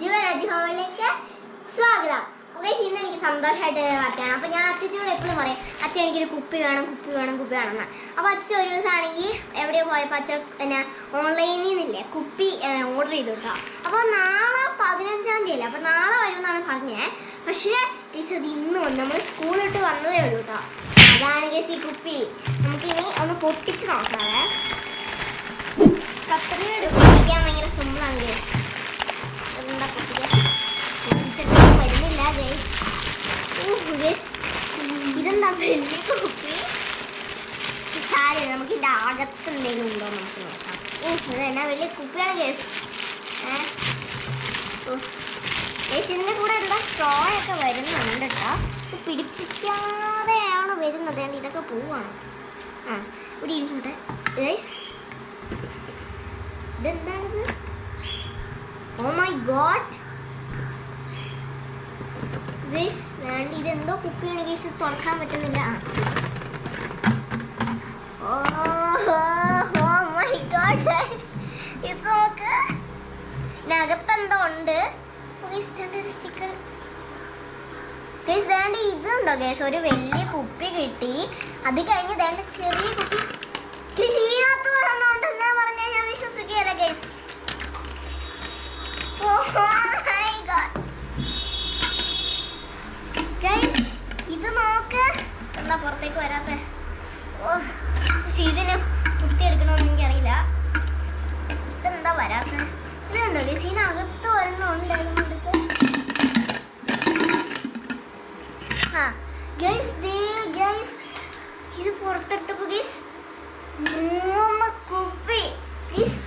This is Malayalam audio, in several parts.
അജിഹോളിലേക്ക് സ്വാഗതം. ഓക്കെ ഇന്ന് എനിക്ക് സന്തോഷമായിട്ട് വാർത്തയാണ്. അപ്പോൾ ഞാൻ അച്ഛനോട് എപ്പോഴും പറയും അച്ഛൻ എനിക്കൊരു കുപ്പി വേണം കുപ്പി വേണം കുപ്പി വേണം എന്ന്. അപ്പോൾ അച്ഛൻ ഒരു ദിവസമാണെങ്കിൽ എവിടെയോ പോയപ്പോൾ അച്ഛൻ പിന്നെ ഓൺലൈനിൽ നിന്നില്ലേ കുപ്പി ഓർഡർ ചെയ്തു കേട്ടോ അപ്പോൾ നാളെ പതിനഞ്ചാം തീയതി അല്ലേ? അപ്പോൾ നാളെ വരുമെന്നാണ് പറഞ്ഞത് പക്ഷേ ടീച്ചർ അത് ഇന്ന് വന്നു നമ്മൾ സ്കൂളിട്ട് വന്നതേ ഉള്ളൂ കേട്ടോ അതാണ് ഗൈസ് ഈ കുപ്പി. നമുക്കിനി ഒന്ന് പൊട്ടിച്ച് നോക്കാവേ. ഇതെന്താ വലിയ കുപ്പി സാരി നമുക്ക് ഇതിന്റെ അകത്ത് എന്തെങ്കിലും ഉണ്ടോ നമുക്ക് നോക്കാം ഇത് എന്നാ വലിയ കുപ്പിയാണ് ഗൈസ് ഇതിന്റെ കൂടെ എന്താ സ്ട്രോ ഒക്കെ വരുന്നുണ്ട് കേട്ടോ ഇത് പിടിപ്പിക്കാതെയാണ് വരുന്നത് ഇതൊക്കെ പോവാണ് ആ ഇവിടെ ഇരുന്നിട്ട് ഗൈസ് ഇതെന്താണിത് ഓ മൈ ഗോഡ് ഇതെന്തോ ഗൈസ് ഇത് തുറക്കാൻ പറ്റുന്നില്ല. ഓ ഉണ്ട്. വേണ്ട ഇതുണ്ടോ ഗൈസ് ഒരു വലിയ കുപ്പി കിട്ടി. അത് കഴിഞ്ഞ് ദേണ്ട ചെറിയ കുപ്പി ഒരെണ്ണം ഉണ്ടെന്ന് പറഞ്ഞാൽ ഞാൻ വിശ്വസിക്കുകയല്ല guys oh my god guys ഇത് നോക്ക് എന്താ പുറത്തേക്ക് വരാത്തെ ഓ ഇതിന് കുത്തിയെടുക്കണമെന്ന് എനിക്കറിയില്ല ഇതെന്താ വരാത്തെ ഇത് ഇതിനകത്ത് ഒരെണ്ണം ഉണ്ട് അതിനടുത്ത് ആ ഗൈസ് ദേ ഗൈസ് ഇത് പുറത്തെടുത്തപ്പോ ഗൈസ് മൂന്ന് കുപ്പി. ഗൈസ്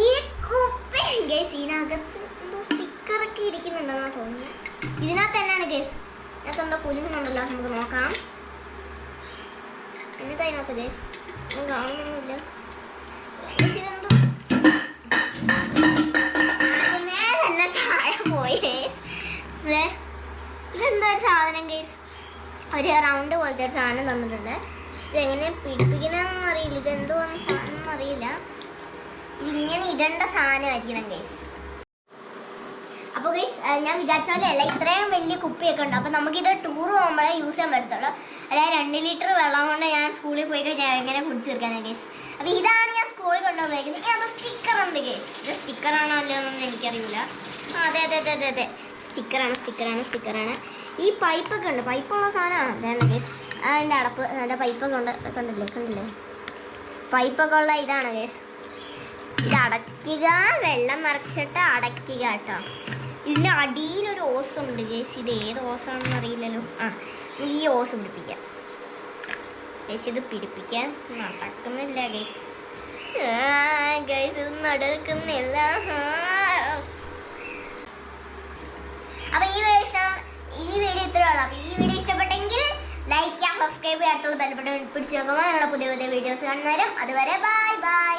ഈ കുപ്പി ഗൈസ് ഇതിനകത്ത് എന്തോ സ്റ്റിക്കറൊക്കെ ഇരിക്കുന്നുണ്ടെന്നാ തോന്നുന്നത് ഇതിനകത്ത് തന്നെയാണ് ഗൈസ് ഇതിനകത്ത് എന്തോ കുലുങ്ങുന്നുണ്ടല്ലോ നമുക്ക് നോക്കാം. എന്നിട്ട് അതിനകത്ത് ഗൈസ് ഒന്നും കാണുന്നൊന്നുമില്ല ദേ, ഇതെന്താ ഒരു സാധനം കേസ് ഒരു റൗണ്ട് പോലത്തെ ഒരു സാധനം തന്നിട്ടുണ്ട്. ഇതെങ്ങനെ പിടിപ്പിക്കണമെന്ന് അറിയില്ല. ഇതെന്തോ സാധനം അറിയില്ല. ഇതിങ്ങനെ ഇടേണ്ട സാധനമായിരിക്കണം കേസ് അപ്പോൾ ഗൈസ് ഞാൻ വിചാരിച്ച അല്ല ഇത്രയും വലിയ കുപ്പിയൊക്കെ ഉണ്ട്. അപ്പോൾ നമുക്കിത് ടൂർ പോകുമ്പോഴേ യൂസ് ചെയ്യാൻ പറ്റത്തുള്ളൂ. അതായത് രണ്ട് ലിറ്റർ വെള്ളം കൊണ്ട് ഞാൻ സ്കൂളിൽ പോയി കഴിഞ്ഞാൽ എങ്ങനെ കുടിച്ച് തീർക്കാനാണ് ഗൈസ് അപ്പോൾ ഇതാണ് ഞാൻ സ്കൂളിൽ കൊണ്ടുപോയിരിക്കുന്നത് അപ്പോൾ സ്റ്റിക്കർ ഉണ്ട് ഗൈസ് ഇത് സ്റ്റിക്കറാണോ അല്ലയോ എന്നൊന്നും എനിക്കറിയില്ല. അതെ അതെ അതെ അതെ അതെ. സ്റ്റിക്കറാണ് സ്റ്റിക്കറാണ് സ്റ്റിക്കറാണ്. ഈ പൈപ്പൊക്കെ ഉണ്ട് പൈപ്പുള്ള സാധനമാണ്. അതാണ് ഗേസ് അതിന്റെ അടപ്പ് അതിന്റെ പൈപ്പൊക്കെ ഉണ്ട് കണ്ടില്ലേ കണ്ടില്ലേ? പൈപ്പൊക്കെ ഉള്ള ഇതാണ് ഗേസ് ഇത് അടയ്ക്കുക വെള്ളം നിറച്ചിട്ട് അടയ്ക്കുക കേട്ടോ. ഇതിന്റെ അടിയിലൊരു ഓസ് ഉണ്ട് ഗേസ് ഇത് ഏത് ഓസാണെന്ന് അറിയില്ലല്ലോ. ആ ഈ ഓസ് പിടിപ്പിക്കാം. ഗേസ് ഇത് പിടിപ്പിക്കാൻ നടക്കുന്നില്ല ഗേസ് ഗേസ് ഇത് നടക്കുന്നില്ല. അപ്പൊ ഈ വീഡിയോ ഈ വീഡിയോ ഇത്രേ ഉള്ളൂ. അപ്പൊ ഈ വീഡിയോ ഇഷ്ടപ്പെട്ടെങ്കിൽ ലൈക്ക് ചെയ്യാം സബ്സ്ക്രൈബ് ചെയ്യാത്തുള്ള ബെൽബട്ടൺ പിടിച്ചു നോക്കുമ്പോൾ ഞങ്ങളുടെ പുതിയ പുതിയ വീഡിയോസ് കാണുന്നവരും അതുവരെ ബൈ ബൈ